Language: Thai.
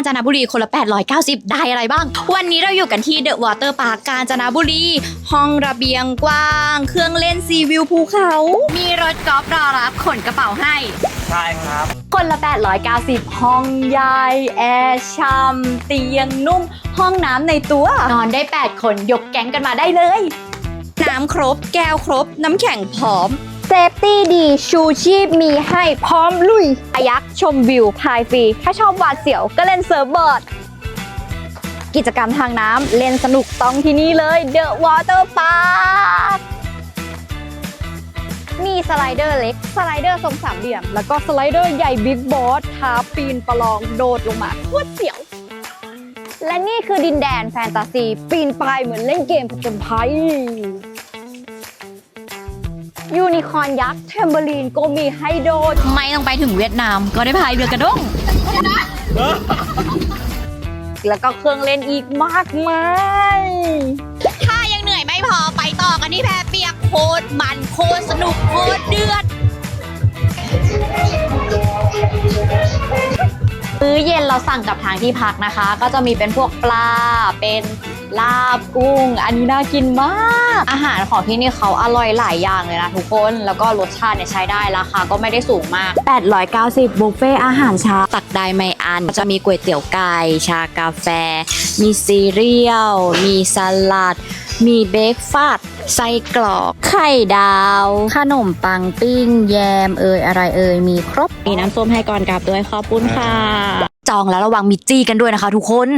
ญจนบุรีคนละ 890 ได้อะไรบ้าง วันนี้เราอยู่กันที่เดอะวอเตอร์พาร์คกาญจนบุรี ห้องระเบียงกว้าง เครื่องเล่นซีวิวภูเขา มีรถกอล์ฟรอรับขนกระเป๋าให้ ใช่ครับ คนละ 890 ห้องใหญ่แอร์ช่ำเตียงนุ่ม ห้องน้ำในตัวนอนได้ 8 คนยกแก๊งกันมาได้เลย น้ำครบ แก้วครบ น้ำแข็งพร้อม เซฟตี้ดีชูชีพมีให้พร้อมลุยอายักชมวิวพายฟรี ถ้าชอบหวาดเสียวก็เล่นเซิร์ฟบอร์ด กิจกรรมทางน้ำเล่นสนุกต้องที่นี่เลย The Water Park มีสไลเดอร์เล็ก สไลเดอร์ทรงสามเหลี่ยม แล้วก็สไลเดอร์ใหญ่บิ๊กบอสท้าปีนประลองโดดลงมาโคตรเสียว และนี่คือดินแดนแฟนตาซี ปีนป่ายเหมือนเล่นเกมผจญภัย ยูนิคอร์นยักษ์เทมเบอรีนก็มีให้โดดไม่ต้องไปถึงเวียดนาม ก็ได้พายเรือกระด้ง แล้วก็เครื่องเล่นอีกมากมายถ้ายังเหนื่อยไม่พอไปต่อกันที่แพเปียกโคตรมันโคตรสนุกโคตรเดือด มื้อเย็นเราสั่งกับทางที่พักนะคะ ก็จะมีเป็นพวกปลาเป็นลาบกุ้ง อันนี้น่ากินมาก อาหารของที่นี่เขาอร่อยหลายอย่างเลยนะทุกคน แล้วก็รสชาติเนี่ยใช้ได้ราคาก็ไม่ได้สูงมาก 890 บุฟเฟ่อาหารเช้าตักได้ไม่อัน จะมีก๋วยเตี๋ยวไก่ชากาแฟ มีซีเรียล มีสลัด มีเบรกฟาสต์ไส้กรอก ไข่ดาว ขนมปังปิ้ง แยมเอยอะไรเอยมีครบ มีน้ำส้มให้ก่อนกลับด้วยขอบคุณค่ะ จองแล้วระวังมีจี้กันด้วยนะคะทุกคน